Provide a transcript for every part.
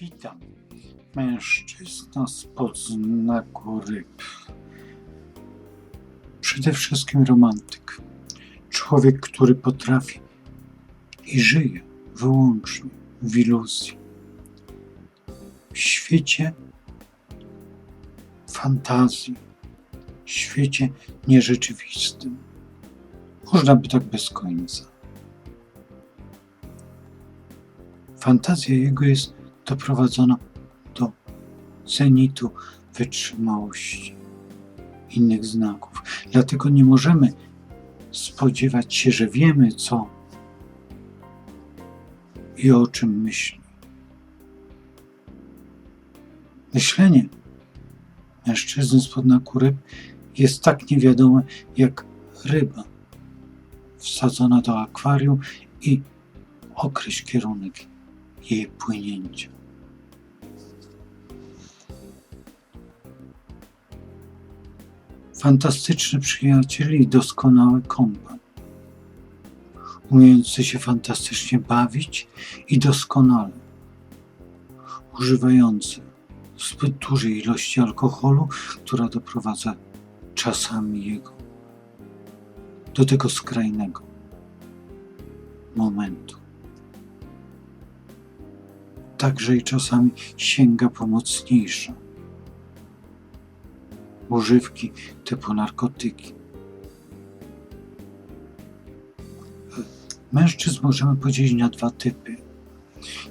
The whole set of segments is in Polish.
Witam. Mężczyzna spod znaku ryb. Przede wszystkim romantyk. Człowiek, który potrafi i żyje wyłącznie w iluzji. W świecie fantazji, w świecie nierzeczywistym. Można by tak bez końca. Fantazja jego jest doprowadzona do zenitu wytrzymałości innych znaków. Dlatego nie możemy spodziewać się, że wiemy co i o czym myśli. Myślenie mężczyzny spod znaku ryb jest tak niewiadome jak ryba wsadzona do akwarium i określ kierunek jej płynięcia. Fantastyczny przyjaciel i doskonały kompan. Umiejący się fantastycznie bawić i doskonale. Używający zbyt dużej ilości alkoholu, która doprowadza czasami jego do tego skrajnego momentu także i czasami sięga po mocniejsze używki typu narkotyki. Mężczyzn możemy podzielić na dwa typy.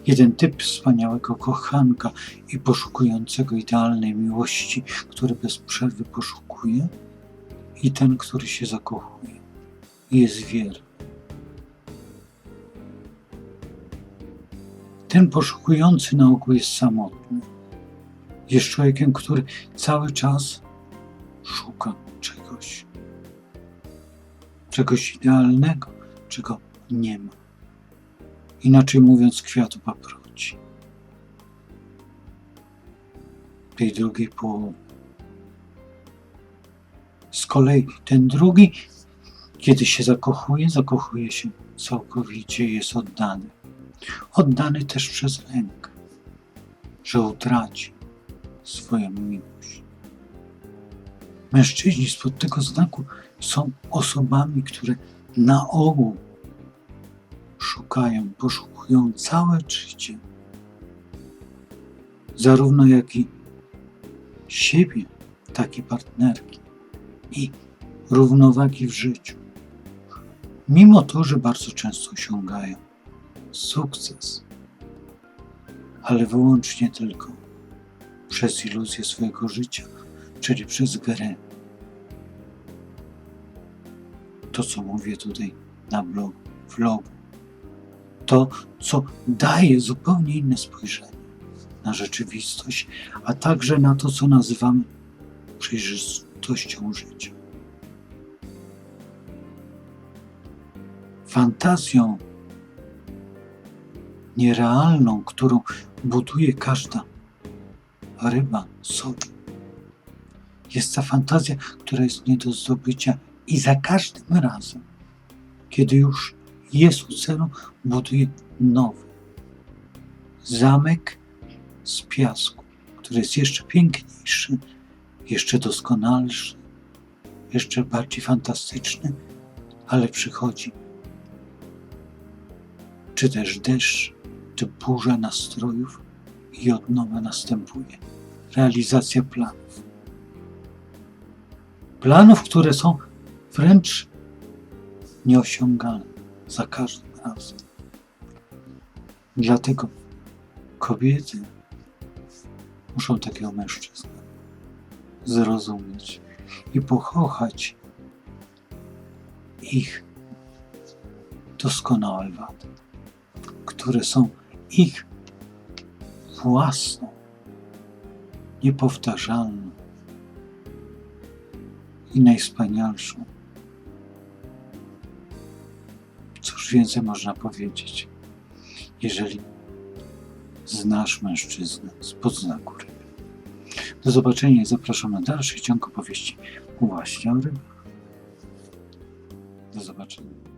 Jeden typ wspaniałego kochanka i poszukującego idealnej miłości, który bez przerwy poszukuje, i ten, który się zakochuje i jest wierny. Ten poszukujący na ogół jest samotny. Jest człowiekiem, który cały czas szuka czegoś. Czegoś idealnego, czego nie ma. Inaczej mówiąc, kwiatu paproci. Tej drugiej połowy. Z kolei ten drugi, kiedy się zakochuje, zakochuje się całkowicie, jest oddany oddany też przez lęk, że utraci swoją miłość. Mężczyźni spod tego znaku są osobami, które na ogół szukają, poszukują całe życie, zarówno jak i siebie, tak i partnerki i równowagi w życiu. Mimo to, że bardzo często osiągają sukces, ale wyłącznie tylko przez iluzję swojego życia, czyli przez grę. To, co mówię tutaj na blogu, vlogu, to, co daje zupełnie inne spojrzenie na rzeczywistość, a także na to, co nazywamy przejrzystością życia. Fantazją nierealną, którą buduje każda ryba sobie. Jest ta fantazja, która jest nie do zdobycia i za każdym razem, kiedy już jest u celu, buduje nowy zamek z piasku, który jest jeszcze piękniejszy, jeszcze doskonalszy, jeszcze bardziej fantastyczny, ale przychodzi czy też deszcz, czy burza nastrojów i od nowa następuje realizacja planów. Planów, które są wręcz nieosiągalne za każdym razem. Dlatego kobiety muszą takiego mężczyznę zrozumieć i pokochać ich doskonałe wady, które są ich własną, niepowtarzalną i najwspanialszą. Cóż więcej można powiedzieć, jeżeli znasz mężczyznę spod znaku ryby. Do zobaczenia i zapraszam na dalszy ciąg opowieści właśnie o rybach. Do zobaczenia.